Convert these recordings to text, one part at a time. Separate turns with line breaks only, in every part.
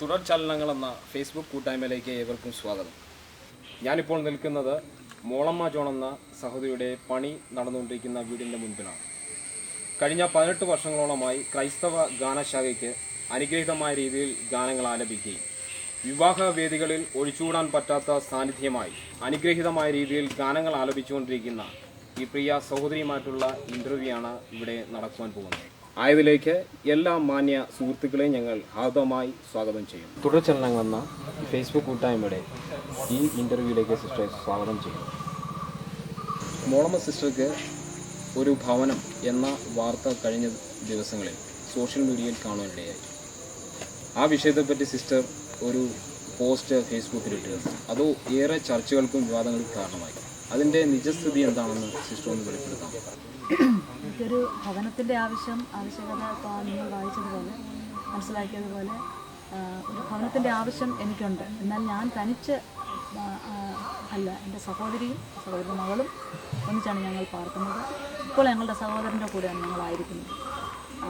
തുടർചലനങ്ങൾ എന്ന ഫേസ്ബുക്ക് കൂട്ടായ്മയിലേക്ക് ഏവർക്കും സ്വാഗതം. ഞാനിപ്പോൾ നിൽക്കുന്നത് മോളമ്മ ജോൺ എന്ന സഹോദരിയുടെ പണി നടന്നുകൊണ്ടിരിക്കുന്ന വീടിന്റെ മുൻപിലാണ്. കഴിഞ്ഞ പതിനെട്ട് വർഷങ്ങളോളമായി ക്രൈസ്തവ ഗാനശാഖയ്ക്ക് അനുഗ്രഹീതമായ രീതിയിൽ ഗാനങ്ങൾ ആലപിക്കുകയും വിവാഹ വേദികളിൽ ഒഴിച്ചുകൂടാൻ പറ്റാത്ത സാന്നിധ്യമായി അനുഗ്രഹീതമായ രീതിയിൽ ഗാനങ്ങൾ ആലപിച്ചുകൊണ്ടിരിക്കുന്ന ഈ പ്രിയ സഹോദരിയുമായിട്ടുള്ള ഇന്റർവ്യൂ ആണ് ഇവിടെ നടക്കുവാൻ പോകുന്നത്. ആയതിലേക്ക് എല്ലാ മാന്യ സുഹൃത്തുക്കളെയും ഞങ്ങൾ ഹാർദമായി സ്വാഗതം ചെയ്യും തുടർച്ചലനങ്ങളെന്ന ഫേസ്ബുക്ക് കൂട്ടായ്മയുടെ ഈ ഇന്റർവ്യൂവിലേക്ക് സിസ്റ്റർ സ്വാഗതം ചെയ്യും മോളമ്മ സിസ്റ്റർക്ക് ഒരു ഭവനം എന്ന വാർത്ത കഴിഞ്ഞ ദിവസങ്ങളിൽ സോഷ്യൽ മീഡിയയിൽ കാണുവാനിടയായി ആ വിഷയത്തെപ്പറ്റി സിസ്റ്റർ ഒരു പോസ്റ്റ് ഫേസ്ബുക്കിൽ ഇട്ടിരുന്നു. അത് ഏറെ ചർച്ചകൾക്കും വിവാദങ്ങൾക്കും കാരണമായി. അതിന്റെ നിജസ്ഥിതി എന്താണെന്ന് സിസ്റ്റർ ഒന്ന് വെളിപ്പെടുത്താം
എനിക്കൊരു ഭവനത്തിന്റെ ആവശ്യം ആവശ്യകത ഇപ്പോൾ നിങ്ങൾ വായിച്ചതുപോലെ മനസ്സിലാക്കിയതുപോലെ ഒരു ഭവനത്തിന്റെ ആവശ്യം എനിക്കുണ്ട്. എന്നാൽ ഞാൻ തനിച്ച് അല്ല എന്റെ സഹോദരിയും സഹോദരി മകളും ഒന്നിച്ചാണ് ഞങ്ങൾ പാർക്കുന്നത്. ഇപ്പോൾ ഞങ്ങളുടെ സഹോദരന്റെ കൂടെയാണ് ഞങ്ങളായിരിക്കുന്നത്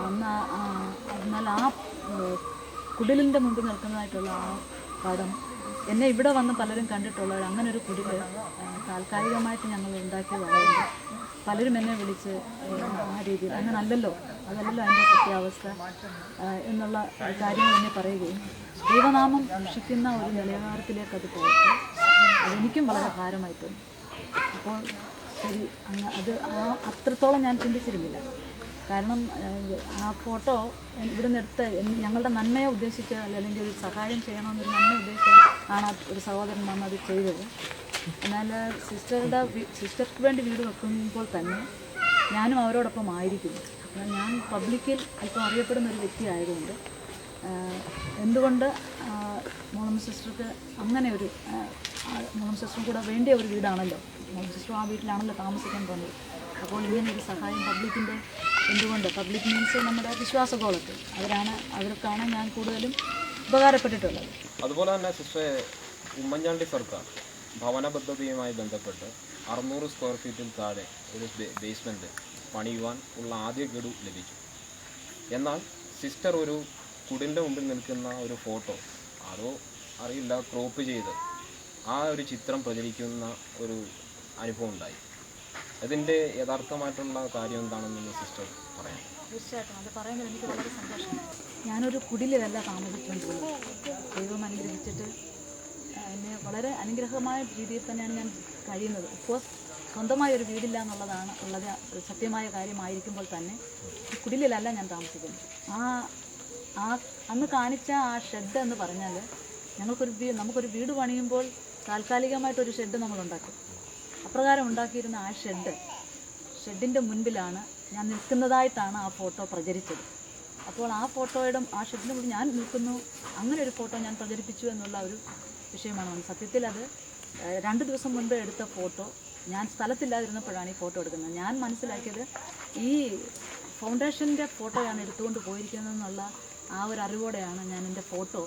അന്ന് എന്നാൽ ആ കുടിലിന്റെ മുമ്പ് നിൽക്കുന്നതായിട്ടുള്ള ആ പടം എന്നെ ഇവിടെ വന്ന് പലരും കണ്ടിട്ടുള്ളവർ അങ്ങനെ ഒരു കുടിൽ താൽക്കാലികമായിട്ട് ഞങ്ങൾ വളരുന്നു. പലരും എന്നെ വിളിച്ച് ആ രീതിയിൽ അങ്ങനെ അല്ലല്ലോ അതല്ലല്ലോ അതിന്റെ സത്യാവസ്ഥ എന്നുള്ള കാര്യങ്ങൾ എന്നെ പറയുകയും ദൈവനാമം ഭക്ഷിക്കുന്ന ഒരു നിലവാരത്തിലേക്ക് അത് പോയിട്ട് അതെനിക്കും വളരെ ഭാരമായി തോന്നി. അപ്പോൾ ശരി അങ്ങ് അത് ആ അത്രത്തോളം ഞാൻ ചിന്തിച്ചിരുന്നില്ല. കാരണം ആ ഫോട്ടോ ഇവിടെ എടുത്ത് ഞങ്ങളുടെ നന്മയെ ഉദ്ദേശിച്ച് അല്ലെങ്കിൽ ഒരു സഹായം ചെയ്യണമെന്നൊരു നന്മ ഉദ്ദേശിച്ച് ആണ് ആ ഒരു സഹോദരൻ വന്ന് അത് ചെയ്തത്. എന്നാൽ സിസ്റ്ററുടെ സിസ്റ്റർക്ക് വേണ്ടി വീട് വെക്കുമ്പോൾ തന്നെ ഞാനും അവരോടൊപ്പം ആയിരിക്കും. ഞാൻ പബ്ലിക്കിൽ അല്പം അറിയപ്പെടുന്ന ഒരു വ്യക്തി ആയതുകൊണ്ട് എന്തുകൊണ്ട് മോളം സിസ്റ്റർക്ക് അങ്ങനെ ഒരു മോളം സിസ്റ്ററും കൂടെ വേണ്ടിയ ഒരു വീടാണല്ലോ? മോളം സിസ്റ്ററും ആ വീട്ടിലാണല്ലോ താമസിക്കാൻ പോകുന്നത്. അപ്പോൾ ഇങ്ങനെ ഒരു സഹായം പബ്ലിക്കിന്റെ എന്തുകൊണ്ട്? പബ്ലിക് മീൻസ് നമ്മുടെ വിശ്വാസകോളത്തിൽ അവരാണ് അവർക്കാണ് ഞാൻ കൂടുതലും ഉപകാരപ്പെട്ടിട്ടുള്ളത്.
അതുപോലെ തന്നെ സിസ്റ്റർ ഉമ്മൻചാണ്ടി സർക്കാർ ഭവന പദ്ധതിയുമായി ബന്ധപ്പെട്ട് അറുന്നൂറ് സ്ക്വയർ ഫീറ്റിൽ താഴെ ഒരു ബേസ്മെന്റ് പണിയുവാൻ ഉള്ള ആദ്യ ഗഡു ലഭിച്ചു. എന്നാൽ സിസ്റ്റർ ഒരു കുടിന്റെ മുമ്പിൽ നിൽക്കുന്ന ഒരു ഫോട്ടോ അതോ അറിയില്ല ക്രോപ്പ് ചെയ്ത് ആ ഒരു ചിത്രം പ്രചരിക്കുന്ന ഒരു അനുഭവം ഉണ്ടായി. അതിന്റെ യഥാർത്ഥമായിട്ടുള്ള കാര്യം എന്താണെന്ന് സിസ്റ്റർ പറയാം
തീർച്ചയായിട്ടും. അത് പറയുന്നത് എനിക്ക് വളരെ സന്തോഷമാണ്. ഞാനൊരു കുടിലല്ല താമസിക്കുന്നത് ദൈവം അനുഗ്രഹിച്ചിട്ട് എന്നെ വളരെ അനുഗ്രഹമായ രീതിയിൽ തന്നെയാണ് ഞാൻ കഴിയുന്നത്. കോഴ്സ് സ്വന്തമായ ഒരു വീടില്ല എന്നുള്ളതാണ് ഉള്ളത് സത്യമായ കാര്യമായിരിക്കുമ്പോൾ തന്നെ കുടിലല്ല ഞാൻ താമസിക്കുന്നത്. ആ ആ അന്ന് കാണിച്ച ആ ഷെഡ് എന്ന് പറഞ്ഞാൽ ഞങ്ങൾക്കൊരു നമുക്കൊരു വീട് പണിയുമ്പോൾ താൽക്കാലികമായിട്ടൊരു ഷെഡ് നമ്മൾ ഉണ്ടാക്കും. അപ്രകാരം ഉണ്ടാക്കിയിരുന്ന ആ ഷെഡ് ഷെഡിന്റെ മുൻപിലാണ് ഞാൻ നിൽക്കുന്നതായിട്ടാണ് ആ ഫോട്ടോ പ്രചരിച്ചത്. അപ്പോൾ ആ ഫോട്ടോയുടെ ആ ഷെഡിന്റെ മുന്നിൽ ഞാൻ നിൽക്കുന്നു. അങ്ങനെ ഒരു ഫോട്ടോ ഞാൻ പ്രചരിപ്പിച്ചു എന്നുള്ള ഒരു വിഷയമാണ്. സത്യത്തിൽ അത് രണ്ട് ദിവസം മുൻപ് എടുത്ത ഫോട്ടോ ഞാൻ സ്ഥലത്തില്ലാതിരുന്നപ്പോഴാണ് ഈ ഫോട്ടോ എടുക്കുന്നത്. ഞാൻ മനസ്സിലാക്കിയത് ഈ ഫൗണ്ടേഷന്റെ ഫോട്ടോയാണ് എടുത്തുകൊണ്ട് പോയിരിക്കുന്നതെന്നുള്ള ആ ഒരു അറിവോടെയാണ് ഞാൻ എന്റെ ഫോട്ടോ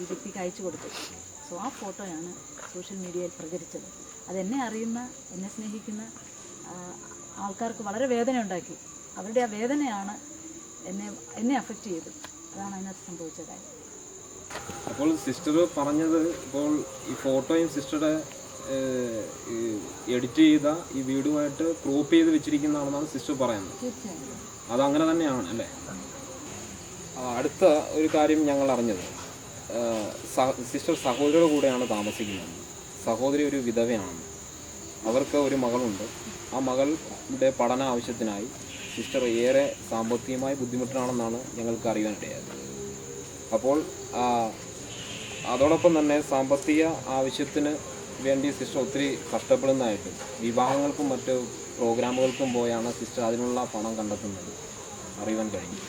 ഈ വ്യക്തിക്ക് അയച്ചു കൊടുത്തത്. സോ ആ ഫോട്ടോയാണ് സോഷ്യൽ മീഡിയയിൽ പ്രചരിച്ചത്. അതെന്നെ അറിയുന്ന എന്നെ സ്നേഹിക്കുന്ന ആൾക്കാർക്ക് വളരെ വേദന ഉണ്ടാക്കി. അവരുടെ ആ വേദനയാണ് എന്നെ എന്നെ അഫക്റ്റ് ചെയ്തത്. അതാണ് അതിനകത്ത് സംഭവിച്ച കാര്യം.
അപ്പോൾ സിസ്റ്റർ പറഞ്ഞത് ഇപ്പോൾ ഈ ഫോട്ടോയും സിസ്റ്ററുടെ എഡിറ്റ് ചെയ്ത ഈ വീടുമായിട്ട് ക്രോപ്പ് ചെയ്ത് വെച്ചിരിക്കുന്നതാണെന്നാണ് സിസ്റ്റർ പറയുന്നത്.
അത്
അങ്ങനെ തന്നെയാണ് അല്ലേ? അടുത്ത ഒരു കാര്യം ഞങ്ങൾ അറിഞ്ഞത്. സിസ്റ്റർ സഹോദരിയുടെ കൂടെയാണ് താമസിക്കുന്നത്. സഹോദരി ഒരു വിധവയാണ്. അവർക്ക് ഒരു മകളുണ്ട്. ആ മകളുടെ പഠന ആവശ്യത്തിനായി സിസ്റ്റർ ഏറെ സാമ്പത്തികമായി ബുദ്ധിമുട്ടിലാണെന്നാണ് ഞങ്ങൾക്ക് അറിയാനിടയായത്. അപ്പോൾ അതോടൊപ്പം തന്നെ സാമ്പത്തിക ആവശ്യത്തിന് വേണ്ടി സിസ്റ്റർ ഒത്തിരി കഷ്ടപ്പെടുന്നതായിട്ടും വിവാഹങ്ങൾക്കും മറ്റ് പ്രോഗ്രാമുകൾക്കും പോയാണ് സിസ്റ്റർ അതിനുള്ള പണം കണ്ടെത്തുന്നത് അറിയുവാൻ കഴിഞ്ഞു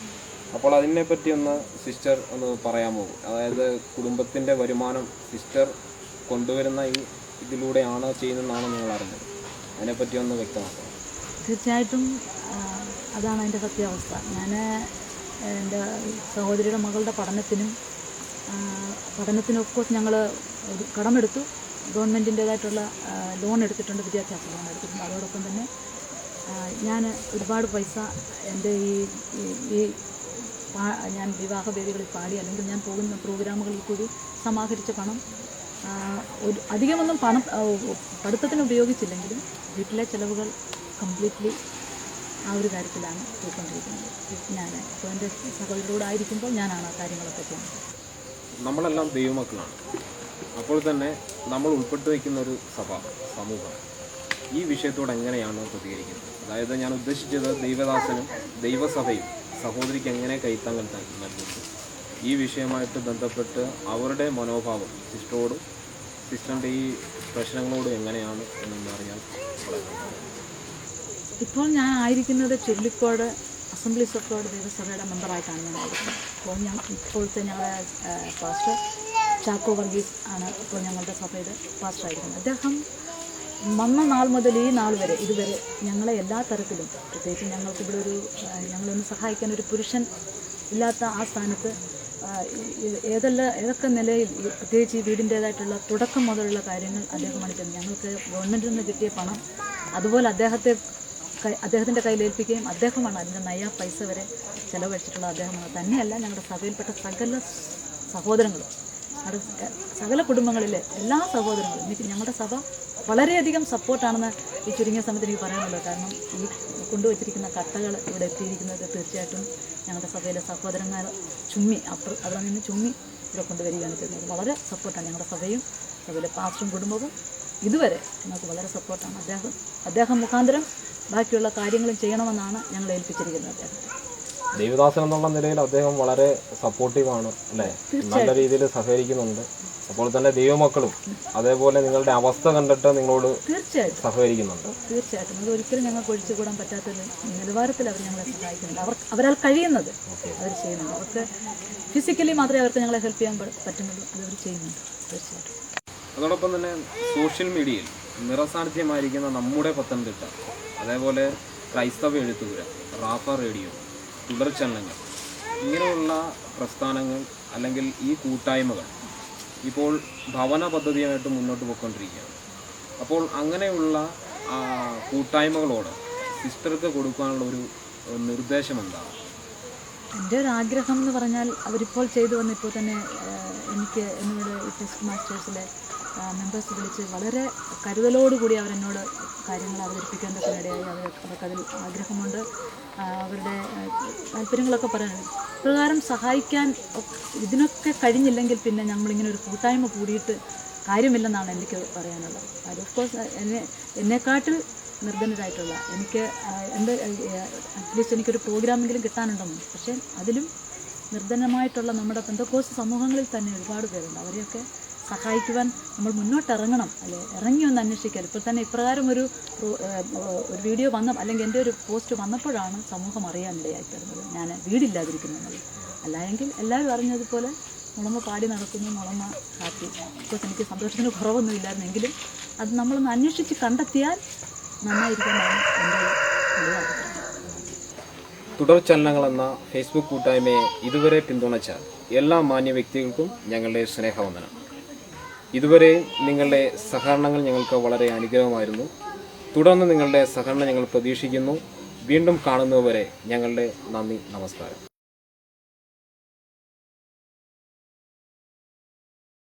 അപ്പോൾ അതിനെപ്പറ്റി ഒന്ന് സിസ്റ്റർ ഒന്ന് പറയാമോ? അതായത് കുടുംബത്തിന്റെ വരുമാനം സിസ്റ്റർ കൊണ്ടുവരുന്ന ഈ ഇതിലൂടെയാണ് ചെയ്യുന്നതെന്നാണ് നിങ്ങൾ അറിഞ്ഞത്. അതിനെപ്പറ്റി ഒന്ന് വ്യക്തമാക്കാം
തീർച്ചയായിട്ടും അതാണ് അതിന്റെ സത്യാവസ്ഥ. ഞാൻ എന്റെ സഹോദരിയുടെ മകളുടെ പഠനത്തിനും പഠനത്തിന് പഠനത്തിനും ഒക്കെ ഞങ്ങൾ കടമെടുത്തു. ഗവൺമെന്റിന്റേതായിട്ടുള്ള ലോൺ എടുത്തിട്ടുണ്ട് വിദ്യാഭ്യാസ ലോൺ എടുത്തിട്ടുണ്ട്. അതോടൊപ്പം തന്നെ ഞാൻ ഒരുപാട് പൈസ എന്റെ ഈ ഈ- ഞാൻ വിവാഹ വേദികളിൽ പാടി അല്ലെങ്കിൽ ഞാൻ പോകുന്ന പ്രോഗ്രാമുകളിൽ കൂടി സമാഹരിച്ച പണം ഒരു അധികമൊന്നും പണം പഠിത്തത്തിന് ഉപയോഗിച്ചില്ലെങ്കിലും വീട്ടിലെ ചിലവുകൾ കംപ്ലീറ്റ്ലി ആ ഒരു കാര്യത്തിലാണ് പോയിക്കൊണ്ടിരിക്കുന്നത്. ഞാൻ അപ്പോൾ എന്റെ സഹോദരിയോട് ആയിരിക്കുമ്പോൾ ഞാനാണ് ആ കാര്യങ്ങളൊക്കെ ചെയ്യുന്നത്.
നമ്മളെല്ലാം ദൈവമക്കളാണ്. അപ്പോൾ തന്നെ നമ്മൾ ഉൾപ്പെട്ടു വയ്ക്കുന്ന ഒരു സഭ സമൂഹം ഈ വിഷയത്തോട് എങ്ങനെയാണ് പ്രതികരിക്കുന്നത്? അതായത് ഞാൻ ഉദ്ദേശിച്ചത് ദൈവദാസനും ദൈവസഭയും സഹോദരിക്ക് എങ്ങനെ കൈത്താങ്ങൽ നൽകുന്നു ഈ വിഷയമായിട്ട് ബന്ധപ്പെട്ട് അവരുടെ മനോഭാവം സിസ്റ്ററോടും സിസ്റ്ററിന്റെ ഈ പ്രശ്നങ്ങളോടും എങ്ങനെയാണ് വളരെ
ഇപ്പോൾ ഞാൻ ആയിരിക്കുന്നത് ചുരുളിക്കോട് അസംബ്ലീസ് ഓഫ് ഗോഡ് ദൈവസഭയുടെ മെമ്പറായിട്ടാണ് ഞാൻ ഇപ്പോൾ ഞാൻ ഇപ്പോഴത്തെ ഞങ്ങളുടെ പാസ്റ്റർ ചാക്കോ വർഗീസ് ആണ് ഇപ്പോൾ ഞങ്ങളുടെ സഭയുടെ പാസ്റ്റർ ആയിരിക്കുന്നത് അദ്ദേഹം വന്ന നാൾ മുതൽ ഈ നാൾ വരെ ഇതുവരെ ഞങ്ങളെ എല്ലാ തരത്തിലും പ്രത്യേകിച്ച് ഞങ്ങൾക്കിവിടെ ഒരു ഞങ്ങളൊന്ന് സഹായിക്കാൻ ഒരു പുരുഷൻ ഇല്ലാത്ത ആ സ്ഥാനത്ത് ഏതെല്ലാം ഏതൊക്കെ നിലയിൽ പ്രത്യേകിച്ച് ഈ വീടിന്റേതായിട്ടുള്ള തുടക്കം മുതലുള്ള കാര്യങ്ങൾ അദ്ദേഹമാണ് ചെയ്യുന്നത് ഞങ്ങൾക്ക് ഗവൺമെന്റിൽ നിന്ന് കിട്ടിയ പണം അതുപോലെ അദ്ദേഹത്തെ അദ്ദേഹത്തിന്റെ കയ്യിൽ ഏൽപ്പിക്കുകയും അദ്ദേഹമാണ് അതിന്റെ നയ പൈസ വരെ ചിലവഴിച്ചിട്ടുള്ള അദ്ദേഹമാണ്. തന്നെയല്ല ഞങ്ങളുടെ സഭയിൽപ്പെട്ട സകല സഹോദരങ്ങളും. സ- സകല കുടുംബങ്ങളിലെ എല്ലാ സഹോദരങ്ങളും എനിക്ക് ഞങ്ങളുടെ സഭ വളരെയധികം സപ്പോർട്ടാണെന്ന് ഈ ചുരുങ്ങിയ സമയത്ത് എനിക്ക് പറയാനുള്ളൂ കാരണം ഈ കൊണ്ടുവച്ചിരിക്കുന്ന കട്ടകൾ ഇവിടെ എത്തിയിരിക്കുന്നത് തീർച്ചയായിട്ടും ഞങ്ങളുടെ സഭയിലെ സഹോദരന്മാർ ചുമ്മി അപ്പുറം അവിടെ നിന്ന് ചുമ്മി ഇവിടെ കൊണ്ടുവരികയാണ് ചെയ്യുന്നത്. വളരെ സപ്പോർട്ടാണ് ഞങ്ങളുടെ സഭയും അതുപോലെ പാസ്റ്ററും കുടുംബവും. ഇതുവരെ ഞങ്ങൾക്ക് വളരെ സപ്പോർട്ടാണ്. അദ്ദേഹം അദ്ദേഹം മുഖാന്തരം ബാക്കിയുള്ള കാര്യങ്ങളും ചെയ്യണമെന്നാണ് ഞങ്ങൾ ഏൽപ്പിച്ചിരിക്കുന്നത്. അദ്ദേഹം
ദേവദാസൻ എന്നുള്ള നിലയിൽ അദ്ദേഹം വളരെ സപ്പോർട്ടീവാണ് അല്ലേ? നല്ല രീതിയിൽ സഹകരിക്കുന്നുണ്ട്. അപ്പോൾ തന്നെ ദൈവമക്കളും അതേപോലെ നിങ്ങളുടെ അവസ്ഥ കണ്ടിട്ട് നിങ്ങളോട്
തീർച്ചയായിട്ടും.
സഹകരിക്കുന്നുണ്ട്.
തീർച്ചയായിട്ടും. അത് ഒരിക്കലും ഞങ്ങൾക്ക് ഒഴിച്ചുകൂടാൻ പറ്റാത്ത നിലവാരത്തിൽ അവർ ഞങ്ങളെ സഹായിക്കുന്നുണ്ട്. അവർ അവരാൽ കഴിയുന്നത് അവർ ചെയ്യുന്നുണ്ട്. അവർക്ക് ഫിസിക്കലി മാത്രമേ അവർക്ക് ഞങ്ങളെ ഹെൽപ്പ് ചെയ്യാൻ പറ്റുന്നുള്ളൂ. അത് അവർ ചെയ്യുന്നുണ്ട്. തീർച്ചയായിട്ടും.
അതോടൊപ്പം തന്നെ സോഷ്യൽ മീഡിയയിൽ നിറസാന്നിധ്യമായിരിക്കുന്ന നമ്മുടെ പത്തനംതിട്ട അതേപോലെ ക്രൈസ്തവ എഴുത്തുപുര റാഫ റേഡിയോ തുടർചലനങ്ങൾ ഇങ്ങനെയുള്ള പ്രസ്ഥാനങ്ങൾ അല്ലെങ്കിൽ ഈ കൂട്ടായ്മകൾ ഇപ്പോൾ ഭവന പദ്ധതിയായിട്ട് മുന്നോട്ട് പോയിക്കൊണ്ടിരിക്കുകയാണ്. അപ്പോൾ അങ്ങനെയുള്ള കൂട്ടായ്മകളോട് സിസ്റ്റർക്ക് കൊടുക്കാനുള്ള ഒരു നിർദ്ദേശം എന്താണ്?
എന്റെ ഒരു ആഗ്രഹം എന്ന് പറഞ്ഞാൽ അവരിപ്പോൾ ചെയ്തു വന്നിപ്പോൾ തന്നെ എനിക്ക് എന്നോട് ടെസ്റ്റ് മാസ്റ്റേഴ്സിലെ മെമ്പേഴ്സ് വിളിച്ച് വളരെ കരുതലോടുകൂടി അവരെന്നോട് കാര്യങ്ങൾ അവതരിപ്പിക്കേണ്ടതിനിടയായി അവർ അവർക്കതിൽ ആഗ്രഹമുണ്ട്. അവരുടെ താല്പര്യങ്ങളൊക്കെ പറയാനുണ്ട് പ്രകാരം സഹായിക്കാൻ ഇതിനൊക്കെ കഴിഞ്ഞില്ലെങ്കിൽ പിന്നെ നമ്മളിങ്ങനെ ഒരു കൂട്ടായ്മ കൂടിയിട്ട് കാര്യമില്ലെന്നാണ് എനിക്ക് പറയാനുള്ളത്. അത് ഓഫ് കോഴ്സ് എന്നെ എന്നെക്കാട്ടിൽ നിർബന്ധിതായിട്ടുള്ള എനിക്ക് എന്റെ അറ്റ്ലീസ്റ്റ് എനിക്കൊരു പ്രോഗ്രാമെങ്കിലും കിട്ടാനുണ്ടെന്ന് പക്ഷേ അതിലും നിർധനമായിട്ടുള്ള നമ്മുടെ പെന്തക്കോസ് സമൂഹങ്ങളിൽ തന്നെ ഒരുപാട് പേരുണ്ട്. അവരെയൊക്കെ സഹായിക്കുവാൻ നമ്മൾ മുന്നോട്ടിറങ്ങണം അല്ലെ? ഇറങ്ങി ഒന്ന് അന്വേഷിക്കാൻ ഇപ്പോൾ തന്നെ ഇപ്രകാരം ഒരു ഒരു വീഡിയോ വന്ന അല്ലെങ്കിൽ എന്റെ ഒരു പോസ്റ്റ് വന്നപ്പോഴാണ് സമൂഹം അറിയാനിടയായിത്തീർന്നത് ഞാൻ വീടില്ലാതിരിക്കുന്നത് അല്ലായെങ്കിൽ എല്ലാവരും അറിഞ്ഞതുപോലെ മുളമ പാടി നടക്കുന്നു മുളമ ഹാപ്പി ബിക്കോസ് എനിക്ക് സന്തോഷത്തിന് കുറവൊന്നും ഇല്ലായിരുന്നെങ്കിലും അത് നമ്മളൊന്ന് അന്വേഷിച്ച് കണ്ടെത്തിയാൽ നന്നായിരിക്കുമെന്നാണ് എന്റെ തുടർ
തുടർചലനങ്ങൾ എന്ന ഫേസ്ബുക്ക് കൂട്ടായ്മയെ ഇതുവരെ പിന്തുണച്ച എല്ലാ മാന്യ വ്യക്തികൾക്കും ഞങ്ങളുടെ സ്നേഹവന്ദനം. ഇതുവരെ നിങ്ങളുടെ സഹകരണങ്ങൾ ഞങ്ങൾക്ക് വളരെ അനുഗ്രഹമായിരുന്നു. തുടർന്ന് നിങ്ങളുടെ സഹകരണം ഞങ്ങൾ പ്രതീക്ഷിക്കുന്നു. വീണ്ടും കാണുന്നതുവരെ ഞങ്ങളുടെ നന്ദി നമസ്കാരം.